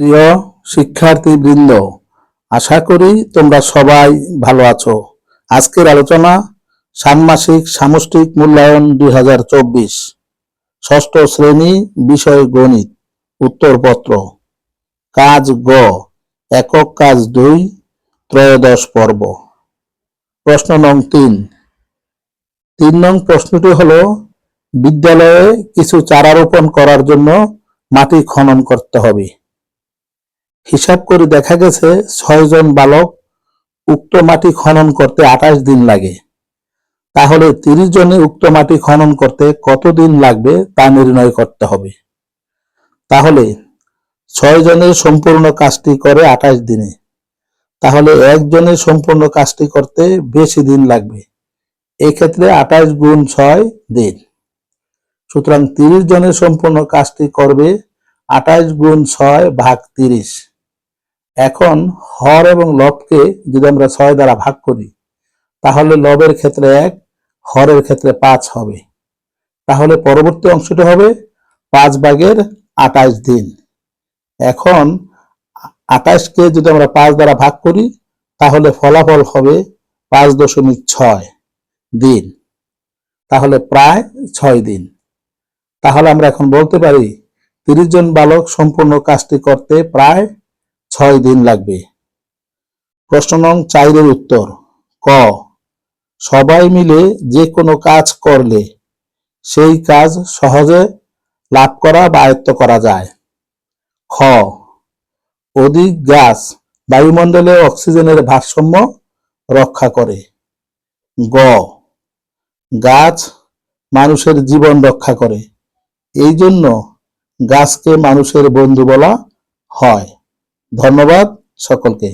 প্রিয় শিক্ষার্থী বৃন্দ আশা করি তোমরা সবাই ভালো আছো। আজকের আলোচনা ষান্মাসিক সামষ্টিক মূল্যায়ন দুই হাজার চব্বিশ, ষষ্ঠ শ্রেণি বিষয় গণিত, উত্তরপত্র। কাজ গ, একক কাজ দুই, ত্রয়োদশ পর্ব। প্রশ্ন নং তিন। তিন নং প্রশ্নটি হলো, বিদ্যালয়ে কিছু চারা রোপণ করার জন্য মাটি খনন করতে হবে। হিসাব করে দেখা গেছে ছয়জন বালক উক্ত মাটি খনন করতে আঠাশ দিন লাগে। তাহলে তিরিশ জনে উক্ত মাটি খনন করতে কতদিন লাগবে তা নির্ণয় করতে হবে। তাহলে ছয় জনের সম্পূর্ণ কাজটি করে আঠাশ দিনে। তাহলে একজনের সম্পূর্ণ কাজটি করতে বেশি দিন লাগবে। এক্ষেত্রে আঠাশ গুণ ছয় দিন। সুতরাং তিরিশ জনের সম্পূর্ণ কাজটি করবে আঠাশ গুণ ছয় ভাগ তিরিশ। এখন হর এবং লবকে যদি আমরা ছয় দ্বারা ভাগ করি, তাহলে লবের ক্ষেত্রে এক, হরের ক্ষেত্রে পাঁচ হবে। তাহলে পরবর্তী অংশটি হবে পাঁচ ভাগের আঠাশ দিন। এখন আঠাশকে যদি আমরা পাঁচ দ্বারা ভাগ করি, তাহলে ফলাফল হবে পাঁচ দশমিক ছয় দিন। তাহলে প্রায় ছয় দিন। তাহলে আমরা এখন বলতে পারি, তিরিশ জন বালক সম্পূর্ণ কাজটি করতে প্রায় ছয় দিন লাগবে। প্রশ্ন নং চাইরের উত্তর, ক, সবাই মিলে যে কোনো কাজ করলে সেই কাজ সহজে লাভ করা বা আয়ত্ত করা যায়। খ, অধিক গাছ বায়ুমণ্ডলে অক্সিজেনের ভারসাম্য রক্ষা করে। গ, গাছ মানুষের জীবন রক্ষা করে। এই জন্য গাছকে মানুষের বন্ধু বলা হয়। ধন্যবাদ সকলকে।